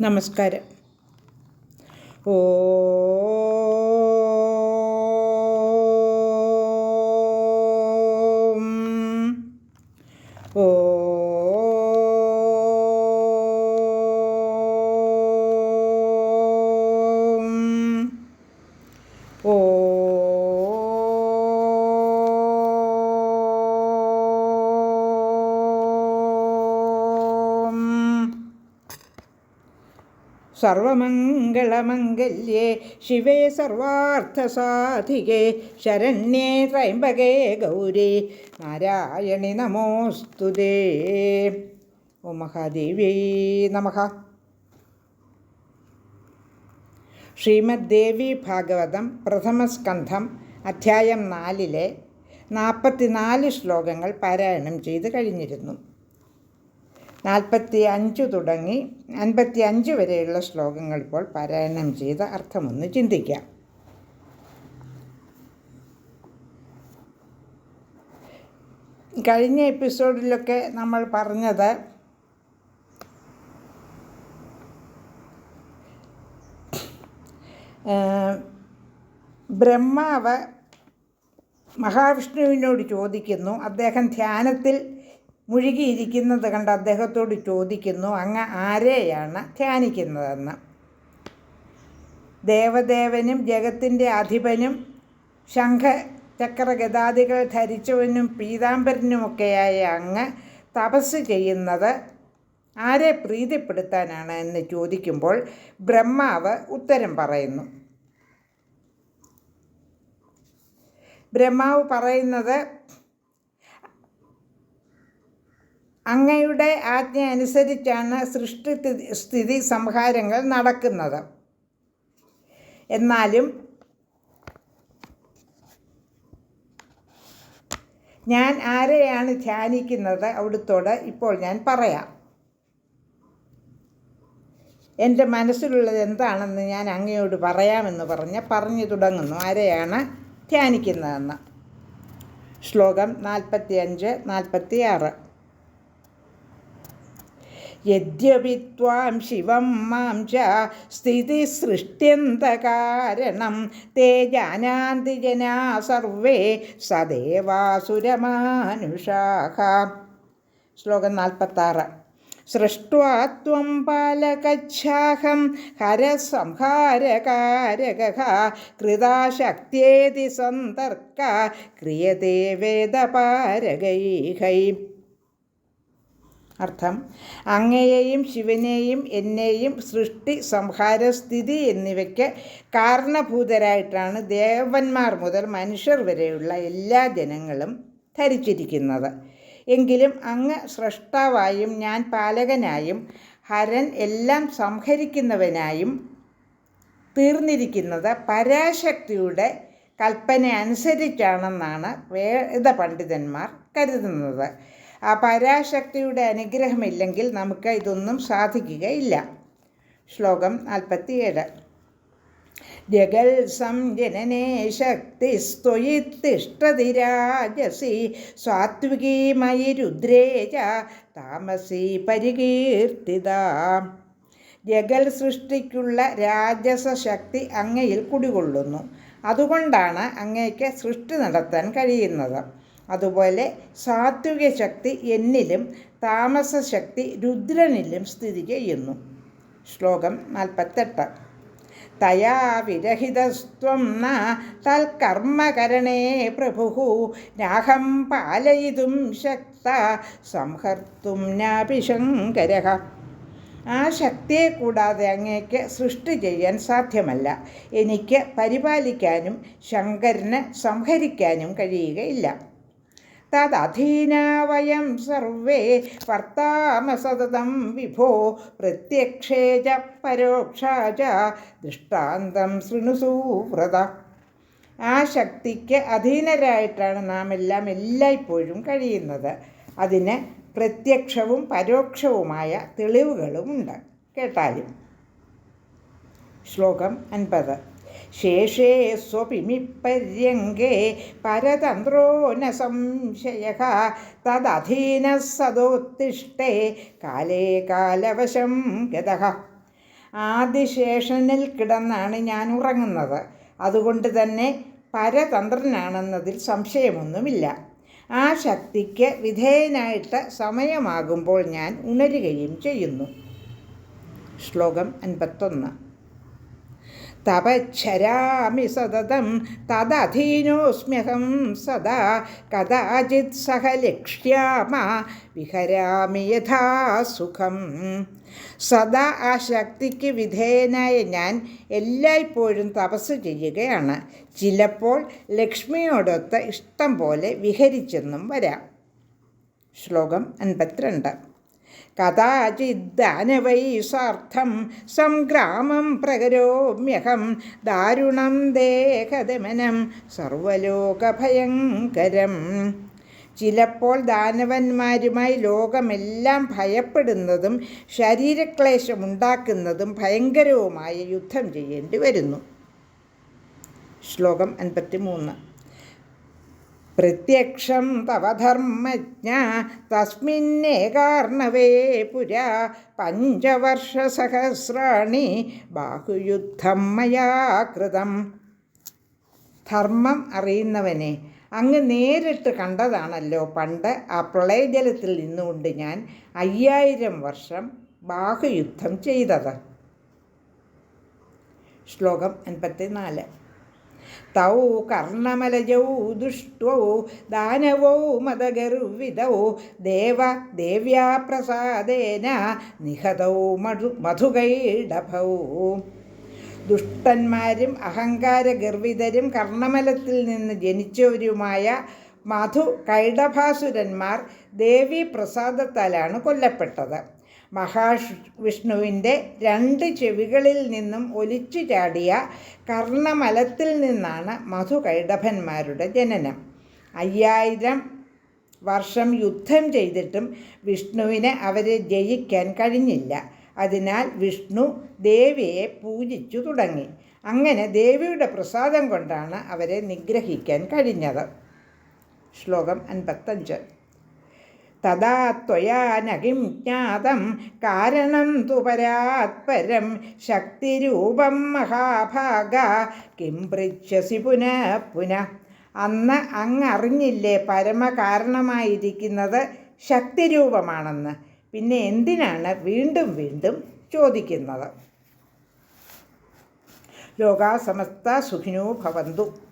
നമസ്കാരം. ഓ സർവമംഗളമംഗല്യേ ശിവേ സർവാർത്ഥസാധികേ ശരണ്യേ ത്രൈംബകേ ഗൗരി നാരായണി നമോസ്തുതേ ഓ മഹാദേവ്യൈ നമഃ. ശ്രീമദ്ദേവി ഭാഗവതം പ്രഥമസ്കന്ധം അധ്യായം നാലിലെ നാൽപ്പത്തിനാല് ശ്ലോകങ്ങൾ പാരായണം ചെയ്ത് കഴിഞ്ഞിരുന്നു. നാൽപ്പത്തി അഞ്ച് തുടങ്ങി അൻപത്തി അഞ്ച് വരെയുള്ള ശ്ലോകങ്ങൾ ഇപ്പോൾ പാരായണം ചെയ്ത് അർത്ഥമൊന്ന് ചിന്തിക്കാം. കഴിഞ്ഞ എപ്പിസോഡിലൊക്കെ നമ്മൾ പറഞ്ഞത് ബ്രഹ്മാവ് മഹാവിഷ്ണുവിനോട് ചോദിക്കുന്നു. അദ്ദേഹം ധ്യാനത്തിൽ മുഴുകിയിരിക്കുന്നത് കണ്ട് അദ്ദേഹത്തോട് ചോദിക്കുന്നു അങ്ങ് ആരെയാണ് ധ്യാനിക്കുന്നതെന്ന്? ദേവദേവനും ജഗത്തിന്റെ അധിപനും ശംഖ ചക്രഗതാദികൾ ധരിച്ചവനും പീതാംബരനുമൊക്കെയായ അങ്ങ് തപസ് ചെയ്യുന്നത് ആരെ പ്രീതിപ്പെടുത്താനാണ് എന്ന് ചോദിക്കുമ്പോൾ ബ്രഹ്മാവ് ഉത്തരം പറയുന്നു. ബ്രഹ്മാവ് പറയുന്നത് അങ്ങയുടെ ആജ്ഞ അനുസരിച്ചാണ് സൃഷ്ടി സ്ഥിതി സംഹാരങ്ങൾ നടക്കുന്നത്. എന്നാലും ഞാൻ ആരെയാണ് ധ്യാനിക്കുന്നത് അവിടുത്തോട് ഇപ്പോൾ ഞാൻ പറയാം. എന്റെ മനസ്സിലുള്ളത് എന്താണെന്ന് ഞാൻ അങ്ങയോട് പറയാമെന്ന് പറഞ്ഞ് പറഞ്ഞു തുടങ്ങുന്നു. ആരെയാണ് ധ്യാനിക്കുന്നതെന്ന്? ശ്ലോകം നാൽപ്പത്തി അഞ്ച് നാൽപ്പത്തി ആറ് യദ്യപി ത്വാം ശിവം മാം ച. സ്ഥിതിസൃഷ്ട്യന്തകാരണം തേ ജാനാന്തി ജനാ സർവേ സദേവാസുരമാനുഷാഹ. ശ്ലോകം നാൽപ്പത്താറ്. സൃഷ്ട്വാ പാലകച്ഛാഹം ഹരസംഹാരകാരക. സന്തർക്ക ക്രിയതേ വേദപാരകൈഹൈ അർത്ഥം. അങ്ങയെയും ശിവനെയും എന്നെയും സൃഷ്ടി സംഹാരസ്ഥിതി എന്നിവയ്ക്ക് കാരണഭൂതരായിട്ടാണ് ദേവന്മാർ മുതൽ മനുഷ്യർ വരെയുള്ള എല്ലാ ജനങ്ങളും ധരിച്ചിരിക്കുന്നത്. എങ്കിലും അങ്ങ് സൃഷ്ടാവായും ഞാൻ പാലകനായും ഹരൻ എല്ലാം സംഹരിക്കുന്നവനായും തീർന്നിരിക്കുന്നത് പരാശക്തിയുടെ കൽപ്പന അനുസരിച്ചാണെന്നാണ് വേദപണ്ഡിതന്മാർ കരുതുന്നത്. ആ പരാശക്തിയുടെ അനുഗ്രഹമില്ലെങ്കിൽ നമുക്ക് ഇതൊന്നും സാധിക്കുകയില്ല. ശ്ലോകം നാൽപ്പത്തിയേഴ്. ജഗൽ സംജനനേ ശക്തി സ്ത്വയി തിഷ്ടതിരാജസി സാത്വികീമയി രുദ്രേജ താമസി പരികീർത്തിത. ജഗൽ സൃഷ്ടിക്കുള്ള രാജസ ശക്തി അങ്ങയിൽ കുടികൊള്ളുന്നു. അതുകൊണ്ടാണ് അങ്ങയ്ക്ക് സൃഷ്ടി നടത്താൻ കഴിയുന്നത്. അതുപോലെ സാത്വിക ശക്തി എന്നിലും താമസ ശക്തി രുദ്രനിലും സ്ഥിതി ചെയ്യുന്നു. ശ്ലോകം നാൽപ്പത്തെട്ട്. തയാ വിരഹിതസ്ത്വം ന തൽക്കർമ്മകരണേ പ്രഭു നാഹം പാലയിതും ശക്ത സംഹർത്തും നാഭിശങ്കര ആ ശക്തിയെ കൂടാതെ അങ്ങേക്ക് സൃഷ്ടി ചെയ്യാൻ സാധ്യമല്ല. എനിക്ക് പരിപാലിക്കാനും ശങ്കരനെ സംഹരിക്കാനും കഴിയുകയില്ല. തദധീനാ വയം സർവേ വർത്താമ സതതം വിഭോ പ്രത്യക്ഷേ ച പരോക്ഷാ ച ദൃഷ്ടാന്തം ശൃണുസൂവ്രത ആ ശക്തിക്ക് അധീനരായിട്ടാണ് നാം എല്ലാം എല്ലായ്പ്പോഴും കഴിയുന്നത്. അതിന് പ്രത്യക്ഷവും പരോക്ഷവുമായ തെളിവുകളുമുണ്ട്. കേട്ടാലും? ശ്ലോകം അൻപത്. ശേഷേ സ്വപിമിപ്പര്യങ്കേ പരതന്ത്രോ ന സംശയ തദധീന സദോത്തിഷ്ടേ കാലേ കാലവശം ഗത. ആദിശേഷനിൽ കിടന്നാണ് ഞാൻ ഉറങ്ങുന്നത്. അതുകൊണ്ട് തന്നെ പരതന്ത്രനാണെന്നതിൽ സംശയമൊന്നുമില്ല. ആ ശക്തിക്ക് വിധേയനായിട്ട് സമയമാകുമ്പോൾ ഞാൻ ഉണരുകയും ചെയ്യുന്നു. ശ്ലോകം അൻപത്തൊന്ന്. തപച്ഛരാമി സതതം തദധീനോസ്മ്യഹം സദാ കഥാചിത് സഹ ലക്ഷ്യാമ വിഹരാമി യഥാ സുഖം. സദാ ആ ശക്തിക്ക് വിധേയനായ ഞാൻ എല്ലായ്പ്പോഴും തപസ് ചെയ്യുകയാണ്. ചിലപ്പോൾ ലക്ഷ്മിയോടൊത്ത് ഇഷ്ടം പോലെ വിഹരിച്ചെന്നും വരാം. ശ്ലോകം അൻപത്തിരണ്ട്. കഥാചിദ്ദാനവൈ സാർത്ഥം സംഗ്രാമം പ്രകരോമ്യഹം ദാരുണം ദേഹദമനം സർവലോകഭയങ്കരം. ചിലപ്പോൾ ദാനവന്മാരുമായി ലോകമെല്ലാം ഭയപ്പെടുന്നതും ശരീരക്ലേശമുണ്ടാക്കുന്നതും ഭയങ്കരവുമായ യുദ്ധം ചെയ്യേണ്ടി വരുന്നു ശ്ലോകം അൻപത്തി മൂന്ന് പ്രത്യക്ഷം തവ ധർമ്മജ്ഞ തസ്മിന്നേകാർണവേ പുരാ പഞ്ചവർഷസഹസ്രാണി ബാഹുയുദ്ധം മയാകൃതം ധർമ്മം അറിയുന്നവനെ അങ്ങ് നേരിട്ട് കണ്ടതാണല്ലോ പണ്ട് ആ പ്രളയജലത്തിൽ നിന്നുകൊണ്ട് ഞാൻ അയ്യായിരം വർഷം ബാഹുയുദ്ധം ചെയ്തത്. ശ്ലോകം അൻപത്തിനാല്. തൗ കർണമലജൗ ദുഷ്ടൗ ദാനവൗ മദഗർവിതൗ ദേവ ദേവ്യാ പ്രസാദേന നിഹതൗ മധു മധുകൈഡഭൗ ദുഷ്ടന്മാരും അഹങ്കാരഗർവിതരും കർണമലത്തിൽ നിന്ന് ജനിച്ചവരുമായ മധു കൈഡഭാസുരന്മാർ ദേവി പ്രസാദത്താലാണ് കൊല്ലപ്പെട്ടത്. മഹാഷ് വിഷ്ണുവിന്റെ രണ്ട് ചെവികളിൽ നിന്നും ഒലിച്ചു ചാടിയ കർണമലത്തിൽ നിന്നാണ് മധുകൈഡഭന്മാരുടെ ജനനം. അയ്യായിരം വർഷം യുദ്ധം ചെയ്തിട്ടും വിഷ്ണുവിനെ അവരെ ജയിക്കാൻ കഴിഞ്ഞില്ല. അതിനാൽ വിഷ്ണു ദേവിയെ പൂജിച്ചു തുടങ്ങി. അങ്ങനെ ദേവിയുടെ പ്രസാദം കൊണ്ടാണ് അവരെ നിഗ്രഹിക്കാൻ കഴിഞ്ഞത്. ശ്ലോകം അൻപത്തഞ്ച്. തഥാ ത്വയാ നകിം ജ്ഞാതം. കാരണം തു പരാത്പരം ശക്തിരൂപം മഹാഭാഗ. കിം പൃച്ഛസി പുന പുന. അന്ന് അങ്ങറിഞ്ഞില്ലേ പരമകാരണമായിരിക്കുന്നത് ശക്തിരൂപമാണെന്ന്. പിന്നെ എന്തിനാണ് വീണ്ടും വീണ്ടും ചോദിക്കുന്നത്? ലോകാസമസ്ത സുഖിനോ ഭവന്തു.